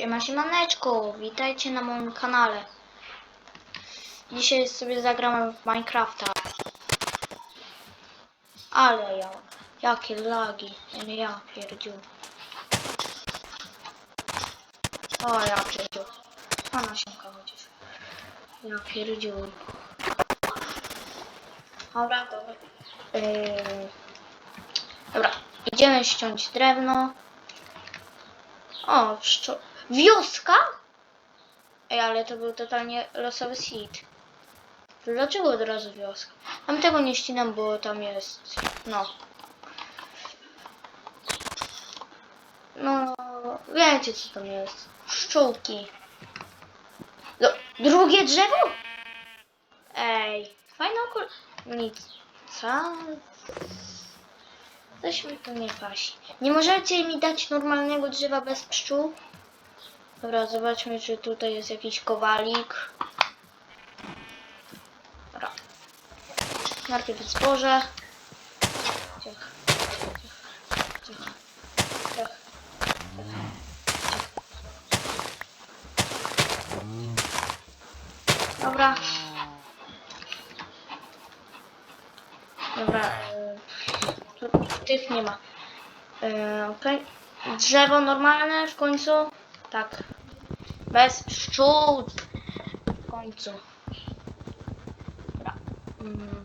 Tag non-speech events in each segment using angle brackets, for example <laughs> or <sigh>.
Siema, siemaneczko, witajcie na moim kanale. Dzisiaj sobie zagramy w Minecrafta. Ale ja, jakie lagi, ja pierdziu. O, ja pierdziu. A nasionka chociaż. Ja pierdziu. Dobra, dobra. Yy... Dobra, idziemy ściąć drewno. O, pszczo... Wioska? Ej, ale to był totalnie losowy seed. Dlaczego od razu wioska? Tam tego nie ścinam, bo tam jest... No. No, wiecie co tam jest. Pszczółki. No, drugie drzewo? Ej, fajna okol... Nic. Co? Coś mi tu nie pasi. Nie możecie mi dać normalnego drzewa bez pszczół? Dobra, zobaczmy, czy tutaj jest jakiś kowalik. Dobra. Najpierw zboże. Ciach. Ciach. Dobra. Dobra. e, tych nie ma. E, Okej. Drzewo normalne w końcu. Tak. Bez pszczół. W końcu. Mm.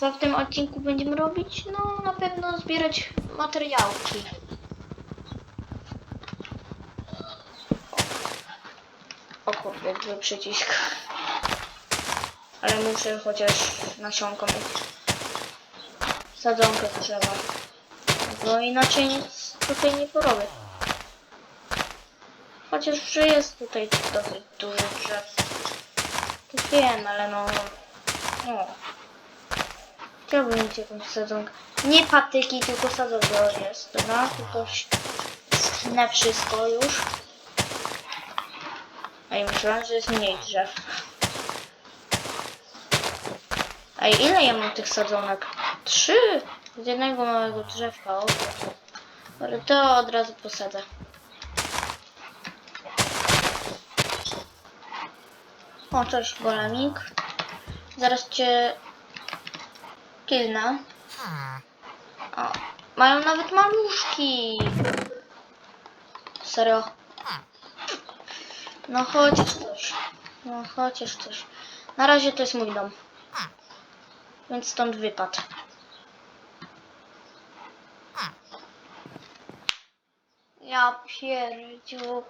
Co w tym odcinku będziemy robić? No na pewno zbierać materiałki. O kurde, zły przycisk. Ale muszę chociaż nasionką sadzonkę drzewa. Bo inaczej nic tutaj nie porobię. Chociaż jest tutaj dosyć dużo drzew. To wiem, ale no... no. Chciałbym mieć jakąś sadzonkę. Nie patyki, tylko sadzonka jest, dobra? Tylko schnę wszystko już. A i myślałem, że jest mniej drzew. Ej, ile ja mam tych sadzonek? Trzy! Z jednego małego drzewka, o. Ale to od razu posadzę. O, cześć, golemik. Zaraz cię kilnę. O, mają nawet maluszki. Serio. No chociaż coś. No chociaż coś. Na razie to jest mój dom. Więc stąd wypadł. Ja pierdziu.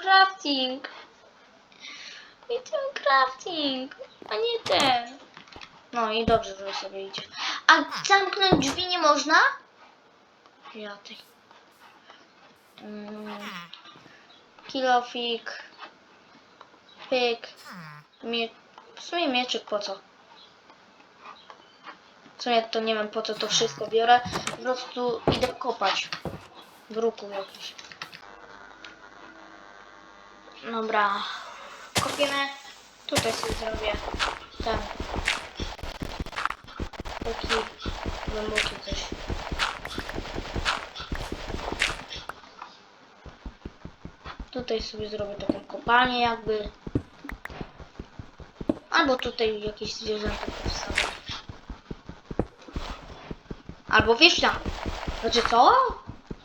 Crafting. Chciałem crafting, a nie ten. No i dobrze, że sobie idzie. A zamknąć drzwi nie można? Ja ty. Mm. Kilofik. Pyk. Mie w sumie mieczyk po co? W sumie to nie wiem po co to wszystko biorę. Po prostu idę kopać. Bruku jakiś. Dobra. Kopiemy. Tutaj sobie zrobię ten. Taki głęboki coś. Tutaj sobie zrobię taką kopalnię jakby. Albo tutaj jakieś zwierzęta powstaną. Albo wieśnia. Znaczy co?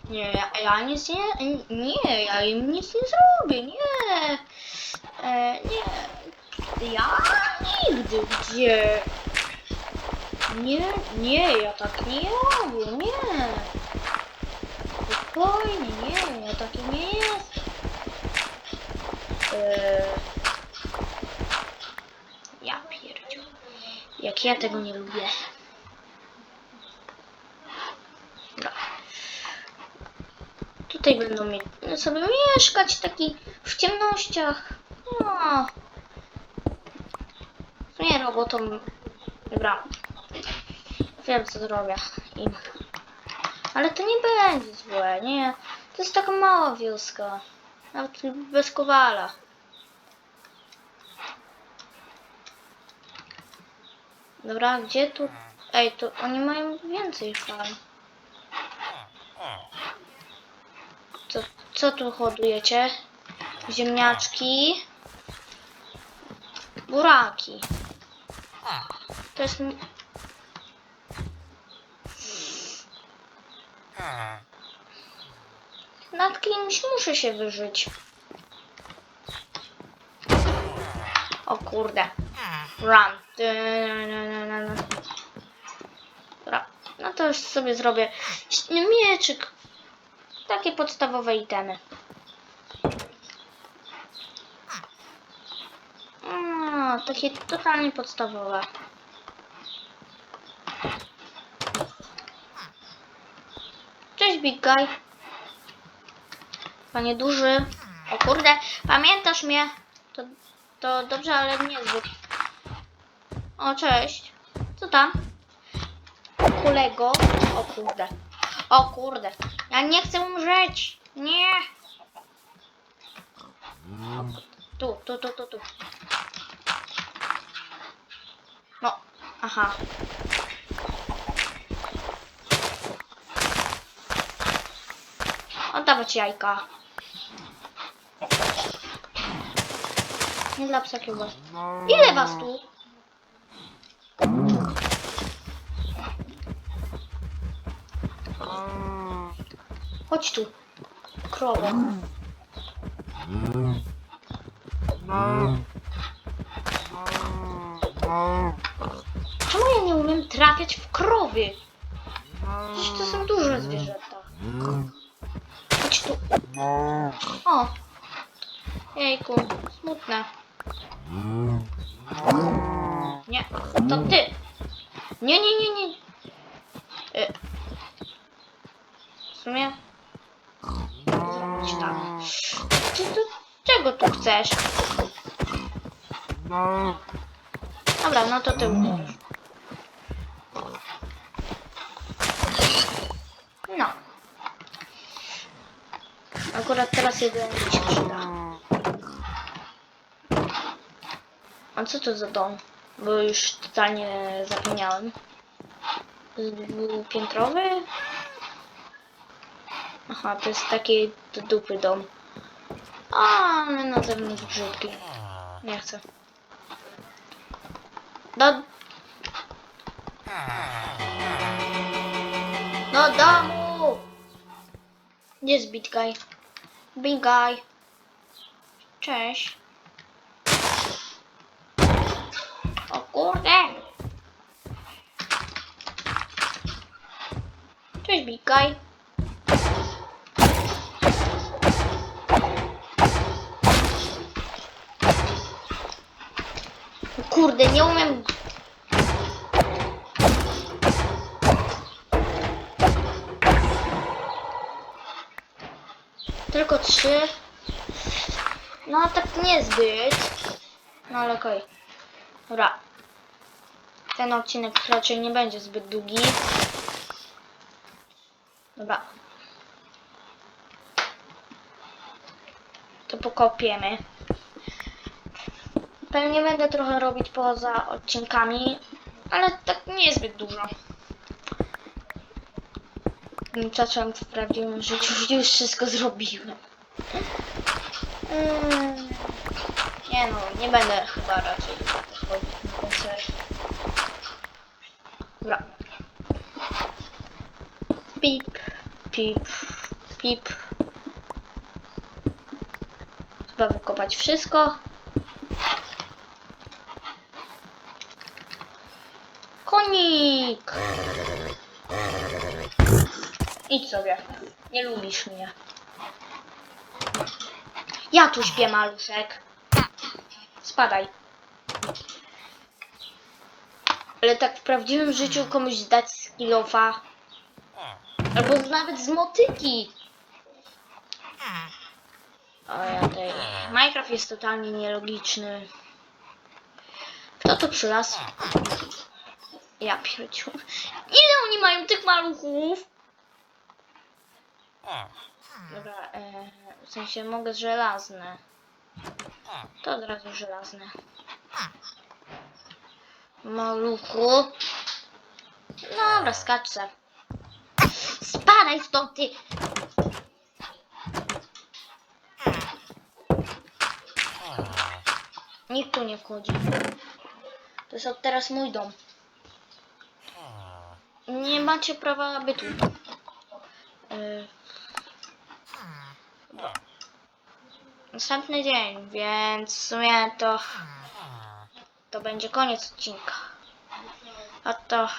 Nie, ja, ja nic nie, nie, ja im nic nie zrobię, nie. E, nie. Ja nigdy, gdzie? Nie, nie, ja tak nie robię, nie. Spokojnie, nie, ja taki nie jestem. E, ja pierdziu. Jak ja tego nie lubię. Dobra. Tutaj będą mi sobie mieszkać taki w ciemnościach. No. Nie robotą. Dobra. Wiem co zrobię im. Ale to nie będzie złe, nie. To jest taka mała wioska. Nawet bez kowala. Dobra, gdzie tu? Ej, to oni mają więcej farm. Co, co tu hodujecie? Ziemniaczki. Buraki. To jest... Nad kimś muszę się wyżyć. O kurde. Run. No to już sobie zrobię mieczyk. Takie podstawowe itemy. No, takie totalnie podstawowe. Cześć Big Guy. Panie duży. O kurde, pamiętasz mnie? To, to dobrze, ale niezbyt. O, cześć. Co tam? Kolego. O kurde. O kurde. Ja nie chcę umrzeć. Nie. Tu, tu, tu, tu, tu. No, aha. Oddawać jajka. Nie dla psa kiełbas. Ile was tu? Chodź tu. Krowo. Czemu ja nie umiem trafiać w krowy? Przecież to są duże zwierzęta. Chodź tu. O. Jejku, smutne. Nie, to ty. Nie, nie, nie, nie. Y. W sumie... Zrobić tak. Ty, ty, czego tu chcesz? Dobra, no to ty umrzesz. No. Akurat teraz jeden mi się przyda. A co to za dom? Bo już totalnie zapomniałem. Dwupiętrowy? Aha, to jest taki do dupy dom. A, ale na zewnątrz brzydki. Nie chcę. Do... Do domu! Gdzie jest Big Guy? Big Guy. Cześć. O kurde! Cześć Big Guy. O Kurde, nie umiem Tylko trzy. No tak niezbyt. No ale okej. Dobra. Ten odcinek raczej nie będzie zbyt długi. Dobra. To pokopiemy. Pewnie będę trochę robić poza odcinkami, ale tak nie zbyt dużo. Tymczasem w prawdziwym życiu <laughs> już wszystko zrobiłem. Mm, Nie no, nie będę chyba raczej chodzić na koncert. Dobra. Pip, pip, pip. Trzeba wykopać wszystko. Konik! Idź sobie. Nie lubisz mnie. Ja tu śpię, maluszek. Spadaj. Ale tak w prawdziwym życiu komuś zdać skillofa. Albo nawet z motyki. O ja tej. Minecraft jest totalnie nielogiczny. Kto to przylazł? Ja pierdziu. Ile oni mają tych maluchów? Dobra, e, w sensie mogę żelazne. To od razu żelazne. Maluchu. Dobra, skacz se. Spadaj stąd, ty! Nikt tu nie wchodzi. To jest od teraz mój dom. Macie prawa bytu. Yy. Następny dzień, więc w sumie to to będzie koniec odcinka. A to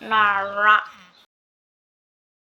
nara.